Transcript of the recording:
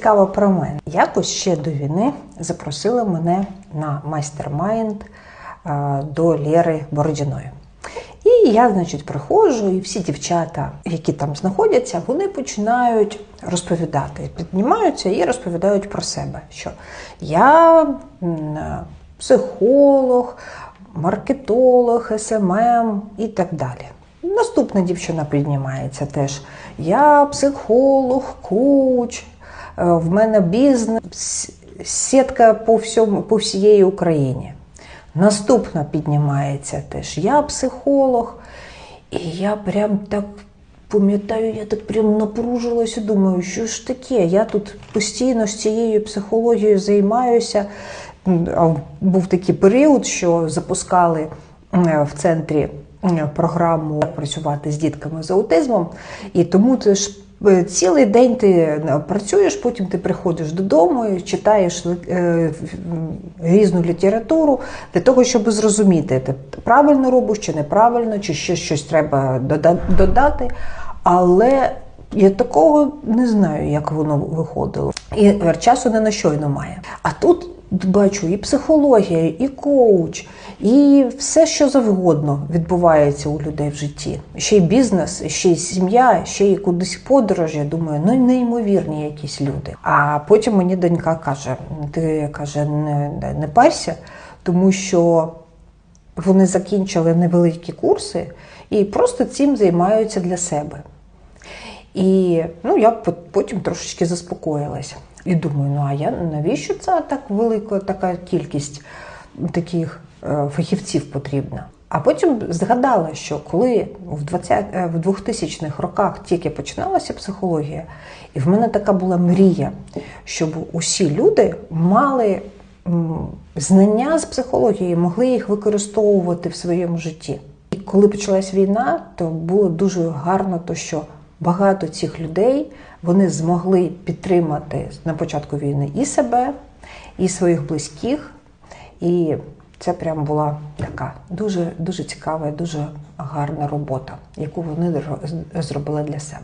Цікаво про мене. Якось ще до війни запросили мене на майстер-майнд е, до Лєри Бородіної. І я, значить, приходжу, і всі дівчата, які там знаходяться, вони починають розповідати, піднімаються і розповідають про себе, що я психолог, маркетолог, СММ і так далі. Наступна дівчина піднімається теж. Я психолог, коуч, е, в мене бізнес, сітка по, всьому, по всієї Україні. Наступна піднімається теж. Я психолог, і я прям так пам'ятаю, я так прям напружилася, думаю, що ж таке? Я тут постійно з цією психологією займаюся. Був такий період, що запускали е, в центрі е, програму працювати з дітками з аутизмом, і тому ти ж е, цілий день ти е, працюєш, потім ти приходиш додому, читаєш е, різну літературу для того, щоб зрозуміти, ти правильно робиш чи неправильно, чи ще щось треба додати. Але я такого не знаю, як воно виходило. І часу не на що й немає. А тут бачу і психологія, і коуч, і все, що завгодно відбувається у людей в житті. Ще й бізнес, ще й сім'я, ще й кудись подорож. Я думаю, ну неймовірні якісь люди. А потім мені донька каже: ти каже, не, не парся, тому що вони закінчили невеликі курси і просто цим займаються для себе. І ну, я потім трошечки заспокоїлася. І думаю, ну а я навіщо це так велика така кількість таких е, фахівців потрібна? А потім згадала, що коли в 20, е, в 2000-х роках тільки починалася психологія, і в мене така була мрія, щоб усі люди мали знання з психології, могли їх використовувати в своєму житті. І коли почалась війна, то було дуже гарно, то що багато цих людей вони змогли підтримати на початку війни і себе, і своїх близьких. І це прям була така дуже дуже цікава і дуже гарна робота, яку вони зробили для себе.